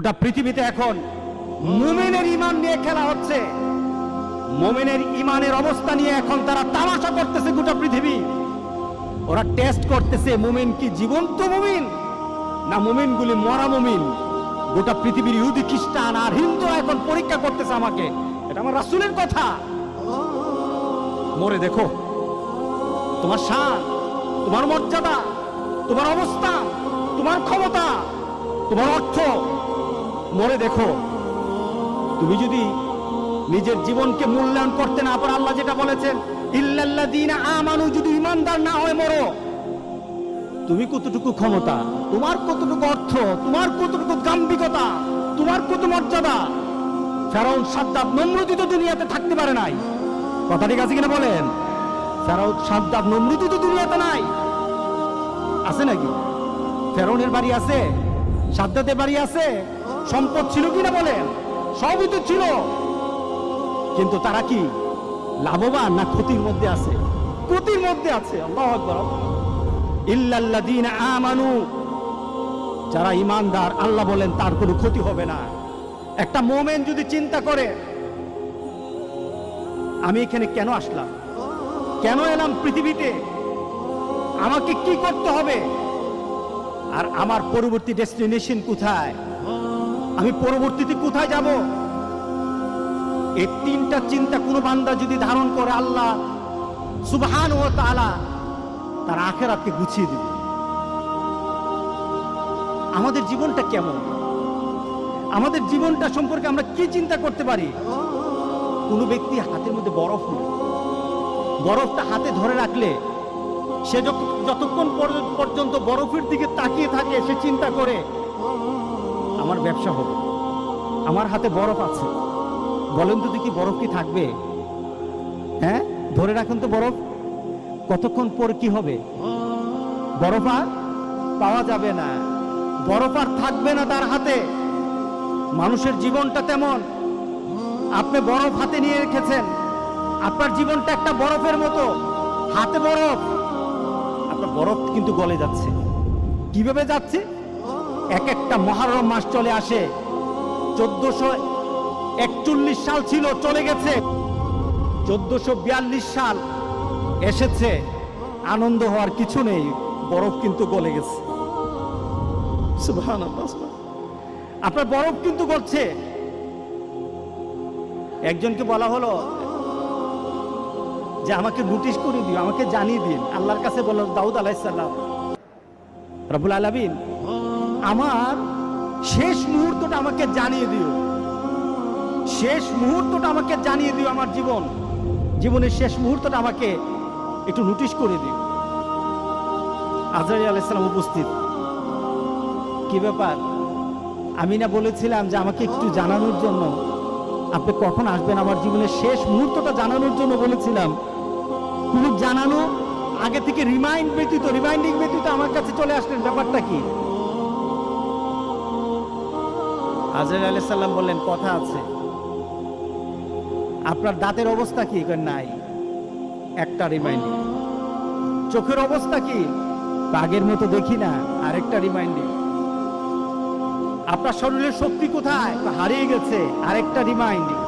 গোটা পৃথিবীতে এখন মোমেনের ইমান নিয়ে খেলা হচ্ছে। মোমেনের ইমানের অবস্থা নিয়ে এখন তারা তামাশা করতেছে গোটা পৃথিবী। ওরা টেস্ট করতেছে মোমেন কি জীবন্ত মুমিন, না মুমিনগুলি মরা মুমিন। গোটা পৃথিবীর ইহুদি, খ্রিস্টান আর হিন্দু এখন পরীক্ষা করতেছে আমাকে। এটা আমার রাসূলের কথা। মরে দেখো। তোমার শান তোমার মর্যাদা, তোমার অবস্থা, তোমার ক্ষমতা, তোমার অর্থ। মরে দেখো, তুমি যদি নিজের জীবনকে মূল্যায়ন করতে না পারো, আল্লাহ যেটা বলেছেন আমানু যদি ইমানদার না হয় মরো, তুমি কতটুকু ক্ষমতা, তোমার কতটুকু অর্থ, তোমার কতটুকু তোমার কত মর্যাদা? ফেরাউন সাদ্দাত নমরুদি দুনিয়াতে থাকতে পারে নাই। কথা ঠিক আছে কিনা বলেন? ফেরাউন সাদ্দাত নমরুদি দুনিয়াতে নাই। আছে নাকি? ফেরাউনের বাড়ি আছে? সাদ্দাতের বাড়ি আছে? সম্পদ ছিল কিনা বলেন? সবই তো ছিল। কিন্তু তারা কি লাভবান না ক্ষতির মধ্যে আছে? ক্ষতির মধ্যে আছে, আল্লাহ আমানু। যারা ইমানদার আল্লাহ বলেন তার কোনো ক্ষতি হবে না। একটা মোমেন যদি চিন্তা করে, আমি এখানে কেন আসলাম? কেন এলাম পৃথিবীতে? আমাকে কি করতে হবে? আর আমার পরবর্তী ডেস্টিনেশন কোথায়? আমি পরবর্তীতে কোথায় যাব? এই তিনটা চিন্তা কোনো বান্দা যদি ধারণ করে আল্লাহ সুবহান ও তাআলা তার আখেরাতকে গুছিয়ে দেবে। আমাদের জীবনটা কেমন? আমাদের জীবনটা সম্পর্কে আমরা কি চিন্তা করতে পারি? কোনো ব্যক্তি হাতের মধ্যে বরফ নেই। বরফটা হাতে ধরে রাখলে সে যত- যতক্ষণ পর- পর্যন্ত বরফের দিকে তাকিয়ে থাকে, সে চিন্তা করে, আমার ব্যবসা হবে। আমার হাতে বরফ আছে। বলেন তো দেখি বরফ কি থাকবে? হ্যাঁ? ধরে রাখুন তো বরফ। কতক্ষণ পর কি হবে? বরফ আর পাওয়া যাবে না। বরফ আর থাকবে না তার হাতে। মানুষের জীবনটা তেমন। আপনি বরফ হাতে নিয়ে রেখেছেন। আপনার জীবনটা একটা বরফের মতো। হাতে বরফ। আপনার বরফ কিন্তু গলে যাচ্ছে। কীভাবে যাচ্ছে? এক একটা মহারম মাস চলে আসে। চোদ্দশো একচল্লিশ সাল ছিল, চলে গেছে। চোদ্দশো বিয়াল্লিশ সাল এসেছে। আনন্দ হওয়ার কিছু নেই, বরফ কিন্তু গলে গেছে। আপনার বরফ কিন্তু গলছে। একজনকে বলা হলো যে আমাকে নোটিশ করে দিও, আমাকে জানিয়ে দিন। আল্লাহর কাছে বলল দাউদ আলাইসাল্লাম রবুল আলমিন, আমার শেষ মুহূর্তটা আমাকে জানিয়ে দিও। শেষ মুহূর্তটা আমাকে জানিয়ে দিও আমার জীবন। জীবনের শেষ মুহূর্তটা আমাকে একটু নোটিশ করে দিও। আজরাইল আলাইসালাম উপস্থিত। কি ব্যাপার? আমি না বলেছিলাম যে আমাকে একটু জানানোর জন্য। আপনি কখন আসবেন? আমার জীবনের শেষ মুহূর্তটা জানানোর জন্য বলেছিলাম। কোনো জানানো, আগে থেকে রিমাইন্ড ব্যতীত রিমাইন্ডিং ব্যতীত আমার কাছে চলে আসলেন ব্যাপারটা কি? আজরাইল আলাইহিস সালাম বললেন, কথা আছে। আপনার দাঁতের অবস্থা কি? নাই? একটা রিমাইন্ডিং চোখের অবস্থা কি? আগের মতো দেখি না, আরেকটা রিমাইন্ডিং আপনার শরীরের শক্তি কোথায়? হারিয়ে গেছে, আরেকটা রিমাইন্ডিং